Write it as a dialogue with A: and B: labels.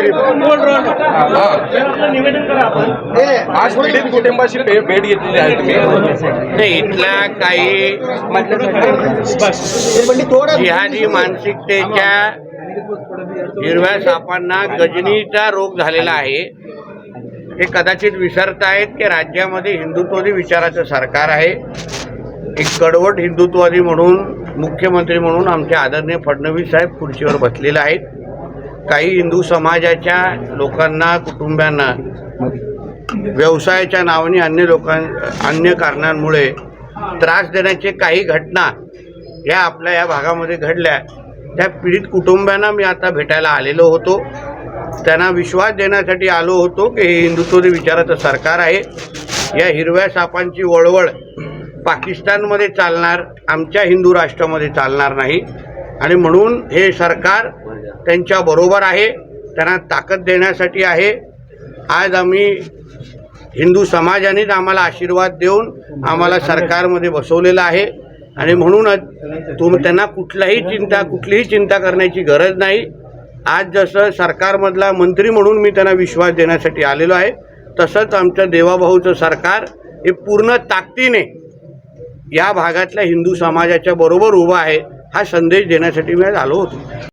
A: हा. आज पीडित कुटुंबाशी भेट घेतलेली आहे तुम्ही.
B: नाही इथल्या काही जिहादी मानसिकतेच्या हिरव्या सापांना गजनीचा रोग झालेला आहे. हे कदाचित विसरतायत की राज्यामध्ये हिंदुत्ववादी विचाराचं सरकार आहे. एक कडवट हिंदुत्ववादी म्हणून मुख्यमंत्री म्हणून आमचे आदरणीय फडणवीस साहेब खुर्चीवर बसलेले आहेत. काही हिंदू समाजाच्या लोकांना कुटुंबियांना व्यवसायाच्या नावाने अन्य लोकां अन्य कारणांमुळे त्रास देण्याचे काही घटना या आपल्या या भागामध्ये घडल्या. त्या पीडित कुटुंबियांना मी आता भेटायला आलेलो होतो. त्यांना विश्वास देण्यासाठी आलो होतो की हे हिंदुत्ववादी विचाराचं सरकार आहे. या हिरव्या सापांची वळवळ पाकिस्तानमध्ये चालणार आमच्या हिंदू राष्ट्रामध्ये चालणार नाही. आणि म्हणून हे सरकार त्यांच्या बरोबर आहे त्यांना ताकद देण्यासाठी आहे. आज आम्ही हिंदू समाजानेच आम्हाला आशीर्वाद देऊन आम्हाला सरकारमध्ये बसवलेलं आहे. आणि म्हणूनच तुम त्यांना कुठलाही चिंता कुठलीही चिंता करण्याची गरज नाही. आज जसं सरकारमधला मंत्री म्हणून मी त्यांना विश्वास देण्यासाठी आलेलो आहे तसंच आमचं देवाभाऊचं सरकार हे पूर्ण ताकदीने या भागातल्या हिंदू समाजाच्या बरोबर उभं आहे हा संदेश देण्यासाठी मी आज आलो होतो.